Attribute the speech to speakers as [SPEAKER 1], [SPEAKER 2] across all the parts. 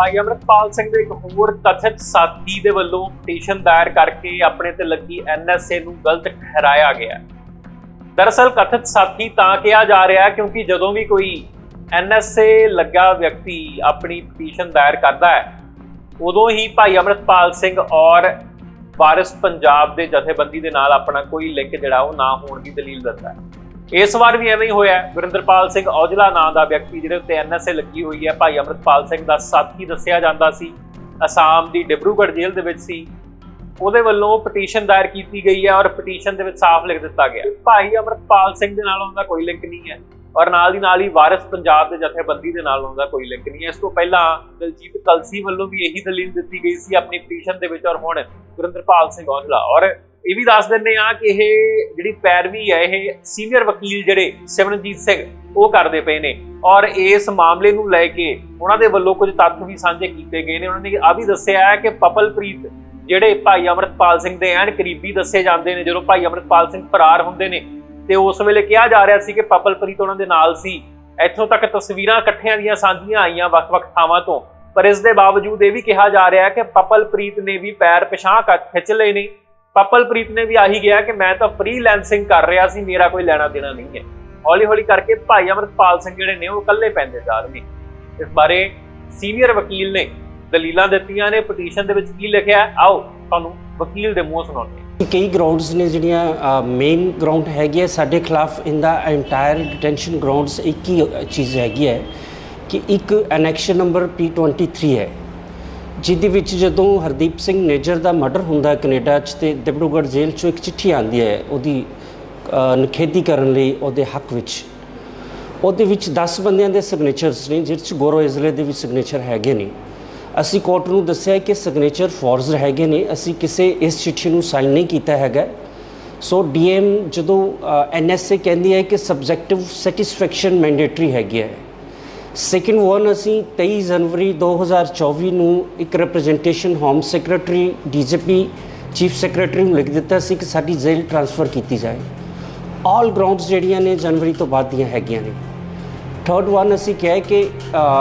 [SPEAKER 1] ਭਾਈ ਅਮਰਪਾਲ ਸਿੰਘ ਦੇ ਇੱਕ ਹੋਰ ਕਥਿਤ ਸਾਥੀ ਦੇ ਵੱਲੋਂ ਪਟੀਸ਼ਨ ਦਾਇਰ ਕਰਕੇ ਆਪਣੇ ਤੇ ਲੱਗੀ ਐਨਐਸਏ ਨੂੰ ਗਲਤ ਠਹਿਰਾਇਆ ਗਿਆ। ਦਰਅਸਲ ਕਥਿਤ ਸਾਥੀ ਤਾਂ ਕਿਹਾ ਜਾ ਰਿਹਾ ਕਿਉਂਕਿ ਜਦੋਂ ਵੀ ਕੋਈ ਐਨਐਸਏ ਲੱਗਾ ਵਿਅਕਤੀ ਆਪਣੀ ਪਟੀਸ਼ਨ ਦਾਇਰ ਕਰਦਾ ਹੈ, ਉਦੋਂ ਹੀ ਭਾਈ ਅਮਰਪਾਲ ਸਿੰਘ ਔਰ ਵਾਰਿਸ ਪੰਜਾਬ ਦੇ ਜਥੇਬੰਦੀ ਦੇ ਨਾਲ ਆਪਣਾ ਕੋਈ ਲਿੰਕ ਜਿਹੜਾ ਉਹ ਨਾ ਹੋਣ ਦੀ ਦਲੀਲ ਦਿੰਦਾ ਹੈ। ਇਸ ਵਾਰ ਵੀ ਐਵੇਂ ਹੀ ਹੋਇਆ ਹੈ। ਗੁਰਿੰਦਰਪਾਲ ਸਿੰਘ ਔਜਲਾ ਨਾਂ ਦਾ ਵਿਅਕਤੀ ਜਿਹਦੇ ਉੱਤੇ ਐਨਐਸਏ ਲੱਗੀ ਹੋਈ ਹੈ। ਭਾਈ ਅਮਰਪਾਲ ਸਿੰਘ ਦਾ ਸਾਥੀ ਦੱਸਿਆ ਜਾਂਦਾ ਸੀ। ਅਸਾਮ ਦੀ ਡਿਬਰੂਗੜ੍ਹ ਜੇਲ੍ਹ ਦੇ ਵਿੱਚ ਸੀ। ਉਹਦੇ ਵੱਲੋਂ ਪਟੀਸ਼ਨ ਦਾਇਰ ਕੀਤੀ ਗਈ ਹੈ ਔਰ ਪਟੀਸ਼ਨ ਦੇ ਵਿੱਚ ਸਾਫ਼ ਲਿਖ ਦਿੱਤਾ ਗਿਆ ਭਾਈ ਅਮਰਪਾਲ ਸਿੰਘ ਦੇ ਨਾਲ ਉਹਦਾ ਕੋਈ ਲਿੰਕ ਨਹੀਂ ਹੈ ਔਰ ਨਾਲ ਦੀ ਨਾਲ ਹੀ ਵਾਰਿਸ ਪੰਜਾਬ ਦੇ ਜਥੇਬੰਦੀ ਦੇ ਨਾਲ ਉਹਦਾ ਕੋਈ ਲਿੰਕ ਨਹੀਂ ਹੈ। ਇਸ ਤੋਂ ਪਹਿਲਾਂ ਦਲਜੀਤ ਕਲਸੀ ਵੱਲੋਂ ਵੀ ਇਹੀ ਦਲੀਲ ਦਿੱਤੀ ਗਈ ਸੀ ਆਪਣੀ ਪਟੀਸ਼ਨ ਦੇ ਵਿੱਚ ਔਰ ਹੁਣ ਗੁਰਿੰਦਰਪਾਲ ਸਿੰਘ ਔਜਲਾ ਔਰ ਇਹ ਵੀ ਦੱਸ ਦਿੰਦੇ ਆ ਕਿ ਇਹ ਜਿਹੜੀ ਪੈਰਵੀ ਹੈ, ਇਹ ਸੀਨੀਅਰ ਵਕੀਲ ਜਿਹੜੇ ਸਿਮਰਨਜੀਤ ਸਿੰਘ, ਉਹ ਕਰਦੇ ਪਏ ਨੇ। ਔਰ ਇਸ ਮਾਮਲੇ ਨੂੰ ਲੈ ਕੇ ਉਹਨਾਂ ਦੇ ਵੱਲੋਂ ਕੁਝ ਤੱਥ ਵੀ ਸਾਂਝੇ ਕੀਤੇ ਗਏ ਨੇ। ਉਹਨਾਂ ਨੇ ਆ ਵੀ ਦੱਸਿਆ ਹੈ ਕਿ ਪਪਲਪ੍ਰੀਤ ਜਿਹੜੇ ਭਾਈ ਅਮਰਤਪਾਲ ਸਿੰਘ ਦੇ ਐਨ ਕਰੀਬੀ ਦੱਸੇ ਜਾਂਦੇ ਨੇ, ਜਦੋਂ ਭਾਈ ਅਮਰਤਪਾਲ ਸਿੰਘ ਫਰਾਰ ਹੁੰਦੇ ਨੇ। ਤੇ ਉਸ ਵੇਲੇ ਕਿਹਾ ਜਾ ਰਿਹਾ ਸੀ ਕਿ ਪਪਲਪ੍ਰੀਤ ਉਹਨਾਂ ਦੇ ਨਾਲ ਸੀ। ਇੱਥੋਂ ਤੱਕ ਤਸਵੀਰਾਂ ਇਕੱਠਿਆਂ ਦੀਆਂ ਸਾਂਝੀਆਂ ਆਈਆਂ ਵੱਖ-ਵੱਖ ਥਾਵਾਂ ਤੋਂ। ਪਰ ਇਸ ਦੇ ਬਾਵਜੂਦ ਇਹ ਵੀ ਕਿਹਾ ਜਾ ਰਿਹਾ ਹੈ ਕਿ ਪਪਲਪ੍ਰੀਤ ਨੇ ਵੀ ਪੈਰ ਪਿਛਾਂ ਕੱਟ ਖਿੱਚ ਲਏ ਨੇ। ਪਪਲਪ੍ਰੀਤ ਨੇ ਵੀ ਆਹੀ ਗਿਆ ਕਿ ਮੈਂ ਤਾਂ ਫ੍ਰੀਲੈਂਸਿੰਗ ਕਰ ਰਿਹਾ ਸੀ, ਮੇਰਾ ਕੋਈ ਲੈਣਾ ਦੇਣਾ ਨਹੀਂ ਹੈ। ਹੌਲੀ ਹੌਲੀ ਕਰਕੇ ਭਾਈ ਅਮਰਪਾਲ ਸਿੰਘ ਜਿਹੜੇ ਨੇ, ਉਹ ਇਕੱਲੇ ਪੈਂਦੇ ਜਾ ਰਹੇ ਨੇ। ਇਸ ਬਾਰੇ ਸੀਨੀਅਰ ਵਕੀਲ ਨੇ ਦਲੀਲਾਂ ਦਿੱਤੀਆਂ ਨੇ, ਪਟੀਸ਼ਨ ਦੇ ਵਿੱਚ ਕੀ ਲਿਖਿਆ ਆਓ, ਤੁਹਾਨੂੰ ਵਕੀਲ ਦੇ ਮੂੰਹ ਸੁਣਾਉਂਦੇ
[SPEAKER 2] ਕਈ ਗਰਾਊਂਡਸ ਨੇ ਜਿਹੜੀਆਂ ਮੇਨ ਗਰਾਊਂਡ ਹੈਗੀ ਹੈ ਸਾਡੇ ਖਿਲਾਫ in the entire detention grounds ਇੱਕ ਹੀ ਚੀਜ਼ ਹੈਗੀ ਹੈ ਕਿ ਇੱਕ ਐਨੈਕਸ਼ਨ ਨੰਬਰ P23 ਹੈ। ਜਿਹਦੇ ਵਿੱਚ ਜਦੋਂ ਹਰਦੀਪ ਸਿੰਘ ਨੇਜਰ ਦਾ ਮਰਡਰ ਹੁੰਦਾ ਹੈ ਕੈਨੇਡਾ 'ਚ ਤੇ ਡਿਬਰੂਗੜ੍ਹ ਜੇਲ੍ਹ 'ਚੋਂ ਇੱਕ ਚਿੱਠੀ ਆਉਂਦੀ ਹੈ ਉਹਦੀ ਅ, ਨਿਖੇਧੀ ਕਰਨ ਲਈ ਉਹਦੇ ਹੱਕ ਵਿੱਚ। ਉਹਦੇ ਵਿੱਚ 10 ਬੰਦਿਆਂ ਦੇ ਸਿਗਨੇਚਰਸ ਨੇ ਜਿਸ 'ਚ ਗੋਰੋ ਇਜ਼ਲੇ ਦੇ ਵੀ ਸਿਗਨੇਚਰ ਹੈਗੇ ਨੇ। ਅਸੀਂ ਕੋਰਟ ਨੂੰ ਦੱਸਿਆ ਕਿ ਸਿਗਨੇਚਰ ਫੋਰਜ਼ਡ ਹੈਗੇ ਨੇ ਅਸੀਂ ਕਿਸੇ ਇਸ ਚਿੱਠੀ ਨੂੰ ਸਾਈਨ ਨਹੀਂ ਕੀਤਾ ਹੈਗਾ। ਸੋ ਡੀਐਮ ਜਦੋਂ ਐਨਐਸਏ ਕਹਿੰਦੀ ਹੈ ਕਿ ਸਬਜੈਕਟਿਵ ਸੈਟੀਸਫੈਕਸ਼ਨ ਮੈਂਡੇਟਰੀ ਹੈਗੀ ਹੈ। ਸੈਕਿੰਡ ਵਨ ਅਸੀਂ 23 ਜਨਵਰੀ 2024 ਨੂੰ ਇੱਕ representation home secretary DGP chief secretary ਨੂੰ ਲਿਖ ਦਿੱਤਾ ਸੀ ਕਿ ਸਾਡੀ ਜੇਲ੍ਹ ਟ੍ਰਾਂਸਫਰ ਕੀਤੀ ਜਾਏ। ਆਲ ਗਰਾਊਂਡਸ ਜਿਹੜੀਆਂ ਨੇ ਜਨਵਰੀ ਤੋਂ ਬਾਅਦ ਦੀਆਂ ਹੈਗੀਆਂ ਨੇ। ਥਰਡ ਵਨ ਅਸੀਂ ਕਿਹਾ ਕਿ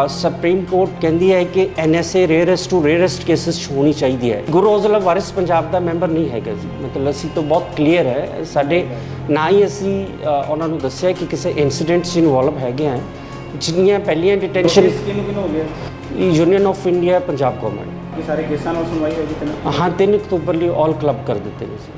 [SPEAKER 2] ਸੁਪਰੀਮ ਕੋਰਟ ਕਹਿੰਦੀ ਹੈ ਕਿ NSA rarest to rarest cases 'ਚ ਹੋਣੀ ਚਾਹੀਦੀ ਹੈ। ਗੁਰੂ ਔਜਲਾ ਵਾਰਿਸ ਪੰਜਾਬ ਦਾ ਮੈਂਬਰ ਨਹੀਂ ਹੈਗਾ ਜੀ। ਮਤਲਬ ਅਸੀਂ ਤਾਂ ਬਹੁਤ ਕਲੀਅਰ ਹੈ। ਸਾਡੇ ਨਾ ਹੀ ਅਸੀਂ ਉਹਨਾਂ ਨੂੰ ਦੱਸਿਆ ਕਿ ਕਿਸੇ ਇਨਸੀਡੈਂਟ 'ਚ ਇਨਵੋਲਵ ਹੈਗੇ ਆ। ਜਿੰਨੀਆਂ ਪਹਿਲੀਆਂ ਡਿਟੈਂਸ਼ਨ
[SPEAKER 3] ਕਿਹਨੂੰ ਕਿਹਨੂੰ ਹੋ ਗਿਆ?
[SPEAKER 2] Union of India Punjab government
[SPEAKER 3] ਇਹ ਸਾਰੇ ਕੇਸਾਂ ਨਾਲ ਸੁਣਵਾਈ ਹੋਈ ਕਿਤੇ
[SPEAKER 2] ਹਾਂ 3 ਅਕਤੂਬਰ ਲਈ ਆਲ ਕਲੱਬ ਕਰ ਦਿੱਤੇ ਨੇ ਸੀ।